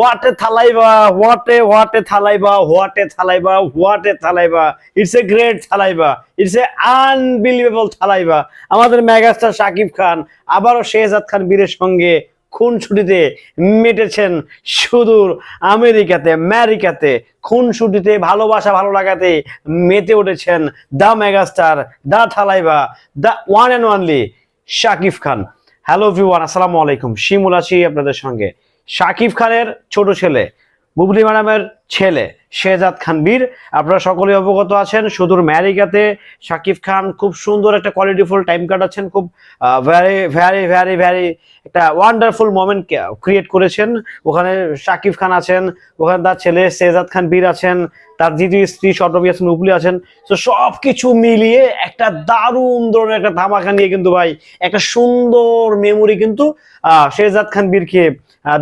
What a Thalaiva what a what a Thalaiva what a Thalaiva what a Thalaiva it's a great Thalaiva it's a unbelievable Thalaiva আমাদের megastar Shakib Khan আবারও শেহজাদ খান বীরের সঙ্গে খুন ছুটিতে মেটেছেন সুদূর আমেরিকাতে আমেরিকাতে। খুন ছুটিতে ভালোবাসা ভালো লাগাতে মেতে উঠেছেন the megastar, the Thalaiva, the one and only Shakib Khan. Hello V1 আসসালামু আলাইকুম। শিমুল আছি আপনাদের সঙ্গে। শাকিব খানের ছোট ছেলে বুবলি ম্যাডামের ছেলে শেহজাদ খান বীর। আপনারা সকলে অবগত আছেন, সুদূর আমেরিকাতে শাকিব খান খুব সুন্দর একটা কোয়ালিটিফুল টাইম কাটাচ্ছেন খুব ভ্যারি ভ্যারি ভ্যারি ভ্যারি একটা ওয়ান্ডারফুল মোমেন্ট ক্রিয়েট করেছেন। ওখানে শাকিব খান আছেন, ওখানে তার ছেলে শেহজাদ খান বীর আছেন, তার দ্বিতীয় স্ত্রী শটবি আছেন উপলি আছেন। তো সব কিছু মিলিয়ে একটা দারুণ ধরনের একটা ধামাকা নিয়ে কিন্তু ভাই, একটা সুন্দর মেমোরি কিন্তু শেহজাদ খান বীরকে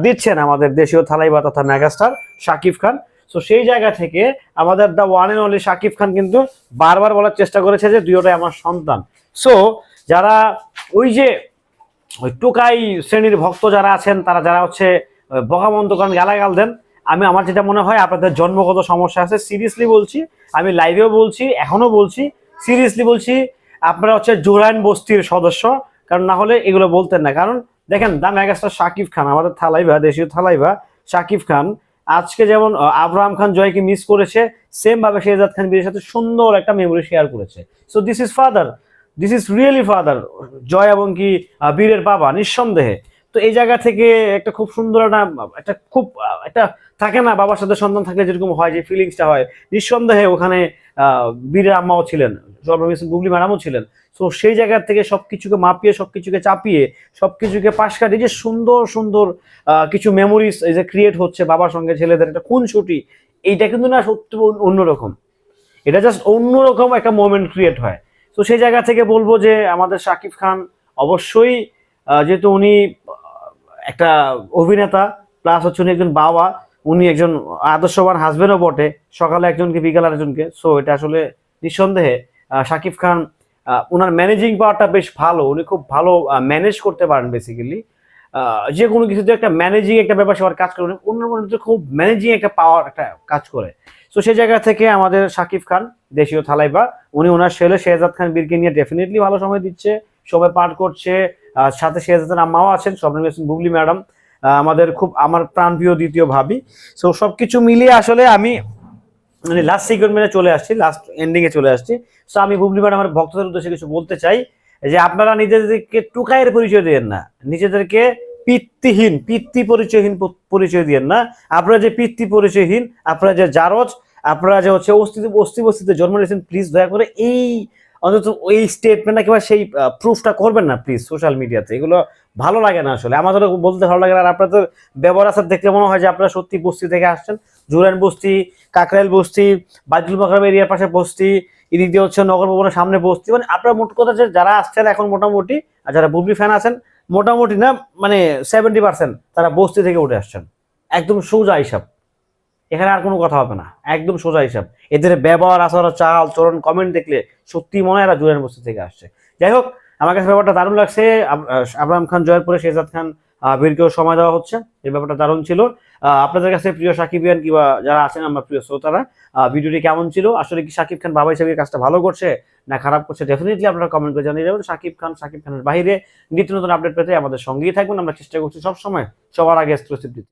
দিচ্ছেন আমাদের দেশীয় থালাইবা তথা মেগাস্টার শাকিব খান। তো সেই জায়গা থেকে আমাদের the one and only Shakib Khan কিন্তু বারবার বলার চেষ্টা করেছে যে দুইটাই আমার সন্তান। সো যারা ওই যে ওই টোকাই শ্রেণির ভক্ত যারা আছেন, তারা যারা হচ্ছে বকামন্ত করেন গালাগাল দেন, আমি আমার যেটা মনে হয় আপনাদের জন্মগত সমস্যা আছে সিরিয়াসলি বলছি, আমি লাইভেও বলছি, এখনও বলছি সিরিয়াসলি বলছি, আপনারা হচ্ছে জোরাইন বস্তির সদস্য, কারণ না হলে এগুলো বলতেন না। কারণ দেখেন দা মেগাস্টার শাকিব খান আমাদের থালাইভা, দেশীয় থালাইভা শাকিব খান আজকে যেমন আব্রাহাম খান জয়কে মিস করেছে সেম ভাবে শেহজাদ খান বীরের সাথে সুন্দর একটা মেমোরি শেয়ার করেছে। So this is father this is really father Joy এবং কি বীরের বাবা, নিঃসন্দেহে। তো এই জায়গা থেকে একটা খুব সুন্দর একটা একটা খুব, একটা থাকে না বাবার সাথে সন্তান থাকলে যেরকম হয়, যে ফিলিংসটা হয়। নিঃসন্দেহে ওখানে বীরের আম্মাও ছিলেন বুবলি ম্যাডামও ছিলেন। তো সেই জায়গা থেকে সবকিছুকে মাপিয়ে, সবকিছুকে চাপিয়ে, সবকিছুকে পাশ কাটিয়ে যে সুন্দর সুন্দর কিছু মেমোরিজ এই যে ক্রিয়েট হচ্ছে বাবার সঙ্গে ছেলেদের একটা খুন ছুটি এইটা কিন্তু না সত্যি অন্য- অন্যরকম। এটা জাস্ট অন্যরকম একটা মোমেন্ট ক্রিয়েট হয়। তো সেই জায়গা থেকে বলব যে আমাদের শাকিব খান অবশ্যই যেহেতু উনি একটা অভিনেতা প্লাস হচ্ছে উনি একজন বাবা, উনি একজন আদর্শবান হাজবেন্ডও বটে, সকালে একজনকে, বিকালে আরেকজনকে। সো এটা আসলে নিঃসন্দেহে শাকিব খান ওনার ম্যানেজিং পাওয়ারটা বেশ ভালো, উনি খুব ভালো ম্যানেজ করতে পারেন বেসিক্যালি যে কোনো কিছুতে একটা ম্যানেজিং একটা ব্যাপার সবার কাজ করে অন্য মধ্যে খুব ম্যানেজিং একটা পাওয়ার একটা কাজ করে। সো সেই জায়গা থেকে আমাদের শাকিব খান, দেশীয় থালাইবা, উনি ওনার ছেলে শেহজাদ খান বীরকে নিয়ে ডেফিনেটলি ভালো সময় দিচ্ছে সবাই পাঠ করছে সাথে শেহজাদের আম্মাও আছেন স্বপ্ন বুবলি ম্যাডাম আমাদের খুব আমার প্রাণপ্রিয় দ্বিতীয় ভাবি। সো সবকিছু মিলিয়ে আসলে আমি মানে লাস্ট সিগমেন্টে চলে আসছি লাস্ট এন্ডিং এ চলে আসছি। সো আমি বুবলি ম্যাডাম আমার ভক্তদের উদ্দেশ্যে কিছু বলতে চাই, যে আপনারা নিজেদেরকে টুকাইয়ের পরিচয় দিয়েন না, নিজেদেরকে পিতৃহীন, পিতৃ পরিচয়হীন পরিচয় দিয়েন না। আপনারা যে পিতৃ পরিচয়হীন, আপনারা যে জারজ, আপনারা যে হচ্ছে অস্তিত্ব অস্তি বস্তিতে জন্ম নিয়েছেন প্লিজ দয়া করে এই অন্তত এই স্টেটমেন্টটা কিংবা সেই প্রুফটা করবেন না প্লিজ সোশ্যাল মিডিয়াতে এগুলো ভালো লাগে না আসলে। আমাদেরও বলতে ভালো লাগে না। আর আপনাদের ব্যবহার আসার দেখলে মনে হয় যে আপনারা সত্যি বস্তি থেকে আসছেন। জুরান বস্তি, কাকরাইল বস্তি বাজুল মাকরাম এরিয়ার পাশে বস্তি, এদিক দিয়ে হচ্ছে নগর ভবনের সামনে বস্তি। মানে আপনারা মোট কথা যারা আসছেন এখন মোটামুটি, আর যারা বুবলি ফ্যান আছেন, মোটামুটি না মানে সেভেন্টি পার্সেন্ট তারা বস্তি থেকে উঠে আসছেন। একদম সোজা হিসাব। এখানে আর কোনো কথা হবে না। একদম সোজা হিসাব। এদের ব্যবহার আচার চাল, চরণ কমেন্ট দেখলে সত্যি মনে হয় এরা জুরান বস্তি থেকে আসছে। যাই হোক, আমার কাছে ব্যাপারটা দারুণ লাগছে। আবরাম খান জয়ের পরে শেহজাদ খান বীরকেও সময় দেওয়া হচ্ছে। এই ব্যাপারটা দারুণ ছিল। আপনাদের কাছে প্রিয় সাকিবিয়ান কিংবা যারা আছেন, আমার প্রিয় শ্রোতারা ভিডিওটি কেমন ছিল? আসলে কি শাকিব খান বাবা হিসেবে কাজটা ভালো করছে না খারাপ করছে? ডেফিনেটলি আপনারা কমেন্ট করে জানিয়ে যাবেন শাকিব খান শাকিব খানের বাইরে নিত্য নতুন আপডেট পেতে আমাদের সঙ্গেই থাকবেন। আমরা চেষ্টা করছি সবসময় সবার আগে এক্সক্লুসিভ দিতে